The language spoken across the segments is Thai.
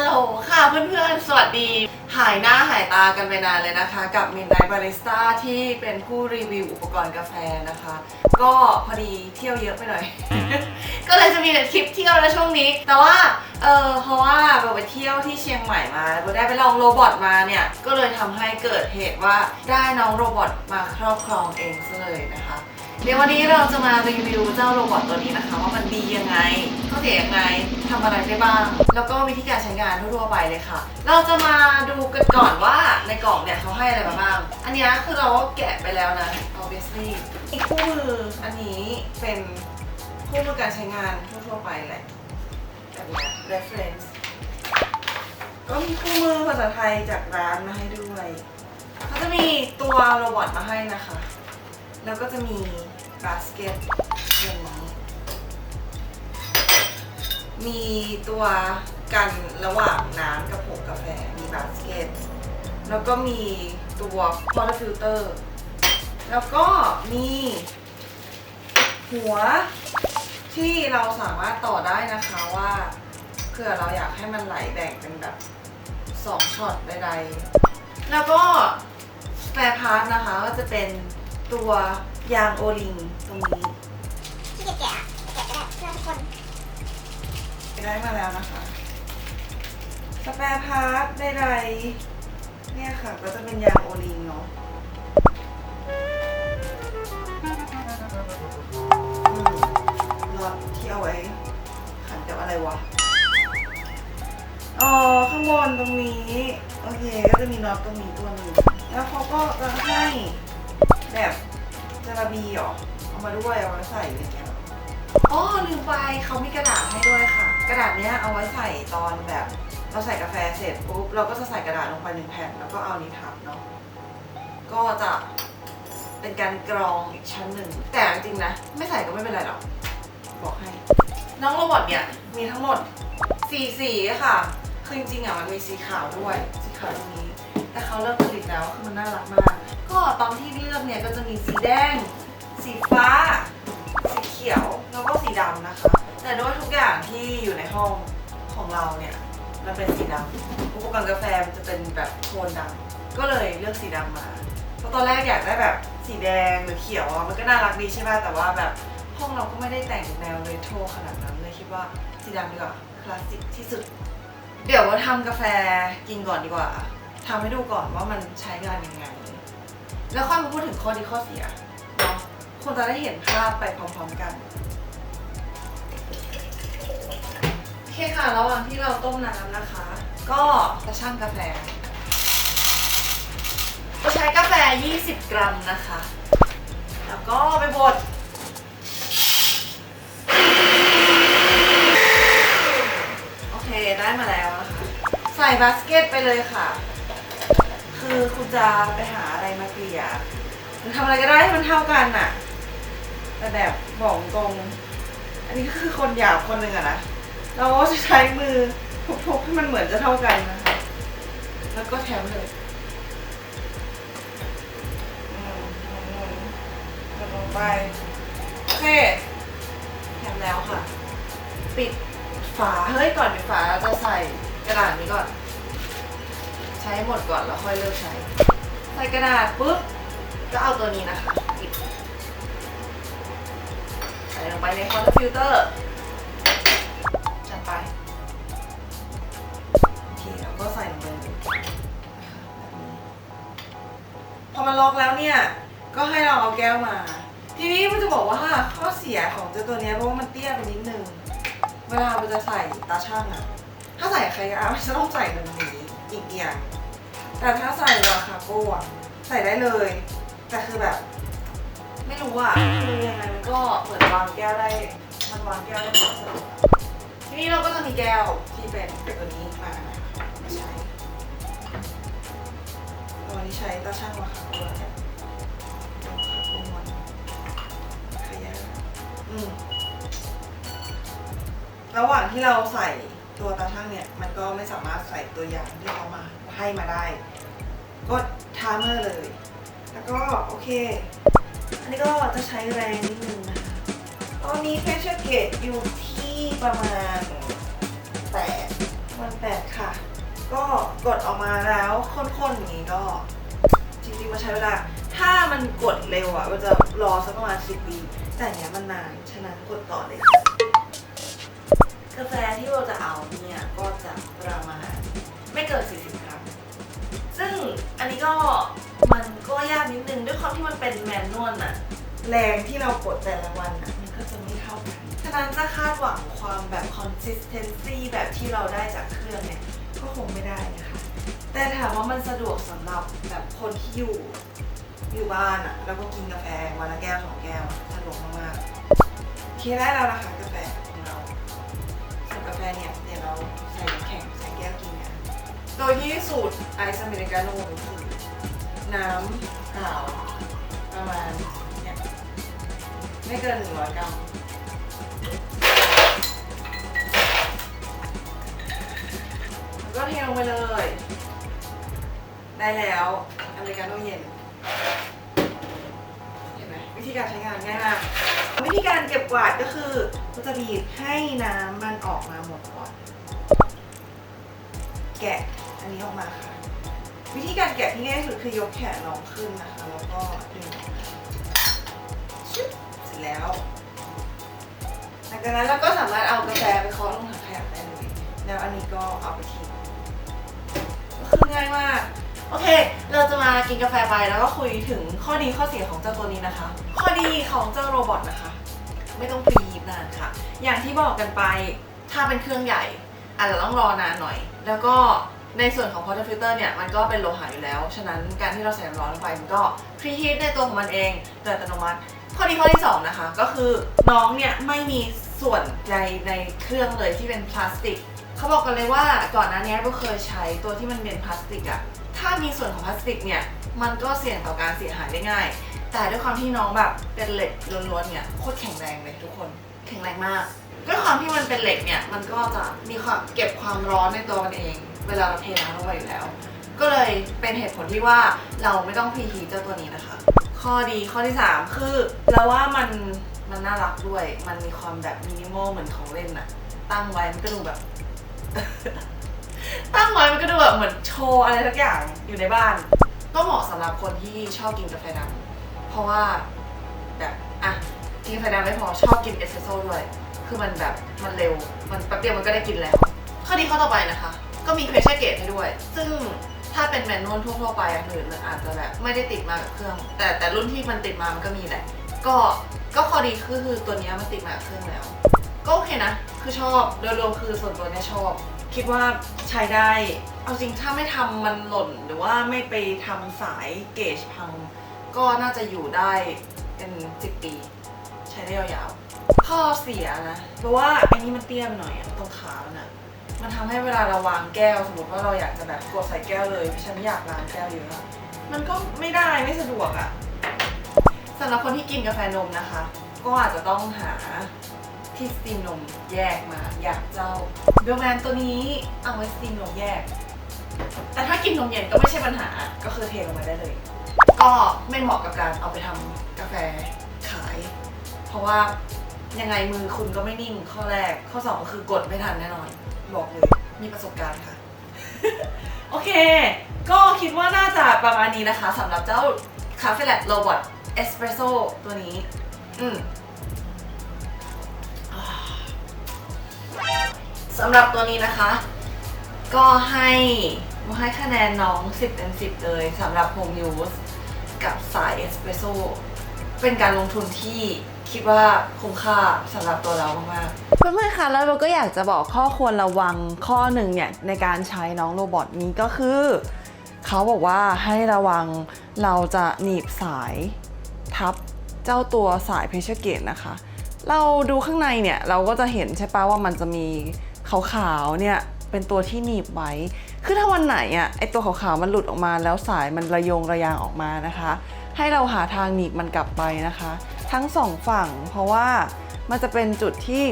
ฮัลโหลค่ะเพื่อนๆ สวัสดี หายหน้าหายตากันไปนานเลยนะคะ กับมินไนบาริสต้าที่เป็นผู้รีวิวอุปกรณ์กาแฟนะคะ ก็พอดีเที่ยวเยอะไปหน่อย ก็เลยจะมีแต่คลิปเที่ยวแล้วช่วงนี้ แต่ว่าเออเพราะว่าเราไปเที่ยวที่เชียงใหม่มาเราได้ไปลองโรบอทมาเนี่ย ก็เลยทำให้เกิดเหตุว่าได้น้องโรบอทมาครอบครองเองซะเลยนะคะ เดี๋ยววันนี้เราจะมารีวิวเจ้าโรบอทตัวนี้นะคะ ว่ามันดียังไงข้อเสียยังไงทำอะไรได้บ้าง แล้วก็วิธีการใช้งานทั่วไปเลยค่ะ เราจะมาดูกันก่อนว่าในกล่องเนี่ยเขาให้อะไรมาบ้าง อันนี้คือเราก็แกะไปแล้วนะ obviously อีกคู่มืออันนี้เป็น คู่มือการใช้งานทั่วๆไปแหละแบบเนี้ย reference ก็มีคู่มือภาษาไทยจากร้านมาให้ด้วยเขาจะมีตัวโรบอทมาให้นะคะ แล้วก็จะมีบาสเกตอย่างนี้มีตัวกันระหว่างน้ำกับผงกาแฟ มีบาสเกต แล้วก็มีตัวพอร์ฟิลเตอร์ แล้วก็มีหัว ที่เราสามารถต่อได้นะคะว่าเผื่อเราอยากให้มันไหลแบ่งเป็นแบบสองช็อตใดๆแล้วก็แปรพาร์ทนะคะก็จะเป็นตัวยางโอลิงตรงนี้ที่แกะแกะก็ได้เพื่อทุกคนได้มาแล้วนะคะสแปรพาร์ทใดๆเนี่ยค่ะก็จะเป็นยางโอลิงเนาะ วะ อ๋อ ข้างบนตรงนี้ โอเค ก็จะมีน็อตตรงนี้ตัวหนึ่งแล้วเขาก็จะให้แบบจาระบีเหรอเอามาด้วยเอาไว้ใส่อะไรเงี้ยอ๋อลืมไปเขามีกระดาษให้ด้วยค่ะ กระดาษเนี้ยเอาไว้ใส่ตอนแบบ เราใส่กาแฟเสร็จปุ๊บเราก็จะใส่กระดาษลงไปหนึ่งแผ่นแล้วก็เอานี้ทับเนาะก็จะเป็นการกรองอีกชั้นหนึ่งแต่จริงๆนะ ไม่ใส่ก็ไม่เป็นไรหรอกบอกให้ น้องโรบอทเนี่ยมีทั้งหมดสี่สีค่ะ คือจริงๆอะมันมีสีขาวด้วย สีขาวตรงนี้ แต่เขาเลิกผลิตแล้วคือมันน่ารักมาก ก็ตอนที่เลือกเนี่ยก็จะมีสีแดง สีฟ้า สีเขียว แล้วก็สีดำนะคะ แต่ด้วยทุกอย่างที่อยู่ในห้องของเราเนี่ยมันเป็นสีดำอุปกรณ์กาแฟมันจะเป็นแบบโทนดำก็เลยเลือกสีดำมาเพราะตอนแรกอยากได้แบบสีแดงหรือเขียวอะมันก็น่ารักดีใช่ไหมแต่ว่าแบบ ห้องเราก็ไม่ได้แต่งแนวเรโทรขนาดนั้นเลยคิดว่าสีดำดีกว่าคลาสสิกที่สุด เดี๋ยวว่าทำกาแฟกินก่อนดีกว่าทำให้ดูก่อนว่ามันใช้งานยังไง แล้วค่อยมาพูดถึงข้อดีข้อเสียเนาะคนจะได้เห็นภาพไปพร้อมๆกันโอเคค่ะระหว่างที่เราต้มน้ำนะคะ ก็จะชั่งกาแฟจะใช้กาแฟ 20 กรัมนะคะ แล้วก็ไปบด โอเคได้ มาแล้วนะคะใส่บาสเกตไปเลยค่ะ คือคุณจะไปหาอะไรมาเกลี่ยหรือทำอะไรก็ได้ให้มันเท่ากันน่ะ แต่แบบบอกตรง อันนี้ก็คือคนหยาบคนหนึ่งอะนะ เราก็จะใช้มือทุบๆให้มันเหมือนจะเท่ากันนะคะ แล้วก็แถมเลยอืมอืมกดลงไปโอเคแถมแล้วค่ะ ปิด ฝา เฮ้ยก่อนปิดฝาเราจะใส่กระดาษนี้ก่อน ใช้หมดก่อนแล้วค่อยเลิกใช้ ใส่กระดาษปุ๊บก็เอาตัวนี้นะคะปิดใส่ลงไปในคอนฟิลเตอร์จัดไปโอเคแล้วก็ใส่ลงไปเลยแบบนี้พอมันล็อกแล้วเนี่ย ก็ให้เราเอาแก้วมา ทีนี้มันจะบอกว่าข้อเสียของเจ้าตัวนี้เพราะว่ามันเตี้ยไปนิดนึง เวลาเราจะใส่ตาช่างอะถ้าใส่ใครอะมันจะต้องใส่แบบนี้อีกอย่าง แต่ถ้าใส่วาคาโก้อะใส่ได้เลย แต่คือแบบ ไม่รู้อะคือยังไงมันก็เหมือนวางแก้วได้ มันวางแก้วได้พอสมควรทีนี้เราก็จะมีแก้วที่เป็นตัวนี้มาไม่ใช้ตัวนี้ใช้ตาช่างวาคาโก้เนี่ยวาคาโก้มันขยะอืม ระหว่างที่เราใส่ตัวตาช่างเนี่ย มันก็ไม่สามารถใส่ตัวอย่างที่เขามาให้มาได้ กดทามเมอร์เลย แล้วก็โอเค อันนี้ก็จะใช้แรงนิดนึงนะคะ ตอนนี้ pressure gauge อยู่ที่ประมาณ8วันแปดค่ะ ก็กดออกมาแล้วข้นๆอย่างนี้ก็จริงๆมันใช้เวลา ถ้ามันกดเร็วอะมันจะรอสักประมาณสิบปีแต่เนี้ยมันนาน ฉะนั้นกดต่อเลยค่ะ กาแฟที่เราจะเอาเนี่ยก็จะประมาณไม่เกิน 40 กรัม ซึ่งอันนี้ก็มันก็ยากนิดนึงด้วยความที่มันเป็นแมนนวลอะแรงที่เรากดแต่ละวันอะมันก็จะไม่เท่ากัน ฉะนั้นจะคาดหวังความแบบ consistency แบบที่เราได้จากเครื่องเนี่ยก็คงไม่ได้นะคะ แต่ถามว่ามันสะดวกสำหรับแบบคนที่อยู่อยู่บ้านอะแล้วก็กินกาแฟวันละแก้วสองแก้วอะสะดวกมากๆโอเคได้แล้วนะคะกา เนี่ยเดี๋ยวเราใส่แข็งใส่แก้วกินกันโดยที่สูตรไอซ์อเมริกาโน่คือน้ำเปล่าประมาณเนี่ยไม่เกินหนึ่งร้อยกรัมแล้วก็เทลงไปเลย ได้แล้วอเมริกาโน่เย็น ธีการใช้งานง่ายมากวิธีการเก็บกวาดก็คือเราจะบีบให้น้ำมันออกมาหมดก่อนแกะอันนี้ออกมาค่ะ วิธีการแกะที่ง่ายที่สุดคือยกแขนลองขึ้นนะคะ แล้วก็ดึงชึบเสร็จแล้วหลังจากนั้นเราก็สามารถเอากาแฟไปเคาะลงถังขยะได้เลยแล้วอันนี้ก็เอาไปทิ้งก็คือง่ายมาก โอเค เราจะมากินกาแฟไปแล้วก็คุยถึงข้อดีข้อเสียของเจ้าตัวนี้นะคะ ข้อดีของเจ้าโรบอทนะคะ ไม่ต้องพรีฮีบนานค่ะ อย่างที่บอกกันไปถ้าเป็นเครื่องใหญ่อาจจะต้องรอนานหน่อย แล้วก็ในส่วนของ porta filter เนี่ยมันก็เป็นโลหะอยู่แล้ว ฉะนั้นการที่เราใส่น้ำร้อนลงไปมันก็พรีฮีทในตัวของมันเองโดยอัตโนมัติ ข้อดีข้อที่ 2 นะคะ ก็คือน้องเนี่ยไม่มีส่วนใดในเครื่องเลยที่เป็นพลาสติก เขาบอกกันเลยว่าก่อนหน้านี้ก็เคยใช้ตัวที่มันเป็นพลาสติกอะ ถ้ามีส่วนของพลาสติกเนี่ย มันก็เสี่ยงต่อการเสียหายได้ง่าย แต่ด้วยความที่น้องแบบเป็นเหล็กล้วนๆเนี่ยโคตรแข็งแรงเลยทุกคน แข็งแรงมาก ด้วยความที่มันเป็นเหล็กเนี่ย มันก็จะมีความเก็บความร้อนในตัวมันเอง เวลาเราเทน้ำลงไปอยู่แล้ว ก็เลยเป็นเหตุผลที่ว่าเราไม่ต้องพรีฮีทเจ้าตัวนี้นะคะ ข้อดีข้อที่ 3 คือเราว่ามันมันน่ารักด้วย มันมีความแบบมินิมอลเหมือนของเล่นอะตั้งไว้มันก็ดูแบบ ตั้งไว้มันก็ดูแบบเหมือนโชว์อะไรสักอย่างอยู่ในบ้าน ก็เหมาะสำหรับคนที่ชอบกินกาแฟดำเพราะว่าแบบอะกินกาแฟดำไม่พอชอบกินเอสเปรสโซ่ด้วย คือมันแบบมันเร็ว มันแป๊บเดียวมันก็ได้กินแล้ว ข้อดีข้อต่อไปนะคะ ก็มีเพรสเชอร์เกตให้ด้วย ซึ่งถ้าเป็นแมนนวลทั่วๆไปอะหรือมันอาจจะแบบไม่ได้ติดมากับเครื่อง แต่แต่รุ่นที่มันติดมามันก็มีแหละ ก็ก็ข้อดีคือคือตัวนี้มันติดมากับเครื่องแล้ว ก็โอเคนะ คือชอบโดยรวมคือส่วนตัวเนี่ยชอบ คิดว่าใช้ได้ เอาจริงถ้าไม่ทำมันหล่นหรือว่าไม่ไปทำสายเกจพัง ก็น่าจะอยู่ได้เป็นสิบปี ใช้ได้ยาวๆ ข้อเสียนะ เพราะว่าอันนี้มันเตี้ยไปหน่อยอะตรงขามันอะมันทำให้เวลาเราวางแก้ว สมมติว่าเราอยากจะแบบกดใส่แก้วเลยฉันไม่อยากล้างแก้วเยอะอะมันก็ไม่ได้ไม่สะดวกอะ สำหรับคนที่กินกาแฟนมนะคะ ก็อาจจะต้องหา ที่สตรีมนมแยกมาอยากเจ้าเบลแมนตัวนี้เอาไว้สตรีมนมแยก แต่ถ้ากินนมเย็นก็ไม่ใช่ปัญหาก็คือเทลงมาได้เลย ก็ไม่เหมาะกับการเอาไปทำกาแฟขาย เพราะว่ายังไงมือคุณก็ไม่นิ่งข้อแรกข้อสองก็คือกดไม่ทันแน่นอน บอกเลยมีประสบการณ์ค่ะ โอเค ก็คิดว่าน่าจะประมาณนี้นะคะสำหรับเจ้าคาเฟ่แลตโรบอทเอสเปรสโซตัวนี้ อืม สำหรับตัวนี้นะคะ ก็ให้ให้คะแนนน้อง 10เต็ม10 เลยสำหรับ Home Use กับสายเอสเปรสโซเป็นการลงทุนที่คิดว่าคุ้มค่าสำหรับตัวเรามากๆเพื่อนๆคะแล้วเราก็อยากจะบอกข้อควรระวังข้อหนึ่งเนี่ยในการใช้น้องโรบอทนี้ก็คือ เขาบอกว่าให้ระวังเราจะหนีบสายทับเจ้าตัวสายเพชรเกตนะคะ เราดูข้างในเนี่ย เราก็จะเห็นใช่ปะว่ามันจะมี ขาวๆเนี่ยเป็นตัวที่หนีบไว้ คือถ้าวันไหนอะไอตัวขาวๆมันหลุดออกมาแล้วสายมันระยงระยางออกมานะคะ ให้เราหาทางหนีบมันกลับไปนะคะ ทั้งสองฝั่ง เพราะว่ามันจะเป็นจุดที่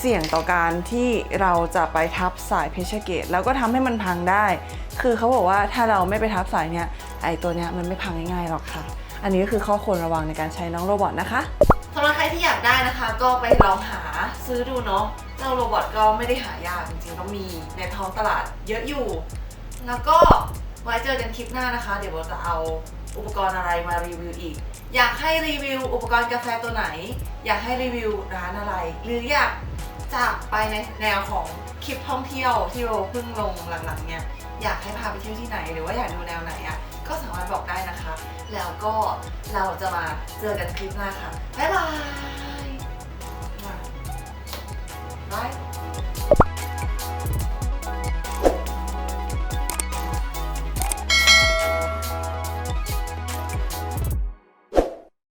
เสี่ยงต่อการที่เราจะไปทับสายเพชรเกต แล้วก็ทำให้มันพังได้ คือเขาบอกว่าถ้าเราไม่ไปทับสายเนี่ยไอตัวเนี้ยมันไม่พังง่ายๆหรอกค่ะ อันนี้ก็คือข้อควรระวังในการใช้น้องโรบอทนะคะสำหรับใครที่อยากได้นะคะ ก็ไปลองหาซื้อดูเนาะ เจ้าโรบอทก็ไม่ได้หายากจริงๆก็มีในท้องตลาดเยอะอยู่ แล้วก็ไว้เจอกันคลิปหน้านะคะ เดี๋ยวโบจะเอาอุปกรณ์อะไรมารีวิวอีก อยากให้รีวิวอุปกรณ์กาแฟตัวไหน อยากให้รีวิวร้านอะไร หรืออยากจะไปในแนวของคลิปท่องเที่ยวที่โบเพิ่งลงหลังๆเนี่ยอยากให้พาไปเที่ยวที่ไหน หรือว่าอยากดูแนวไหนอะก็สามารถบอกได้นะคะ แล้วก็เราจะมาเจอกันคลิปหน้าค่ะบ๊ายบาย บาย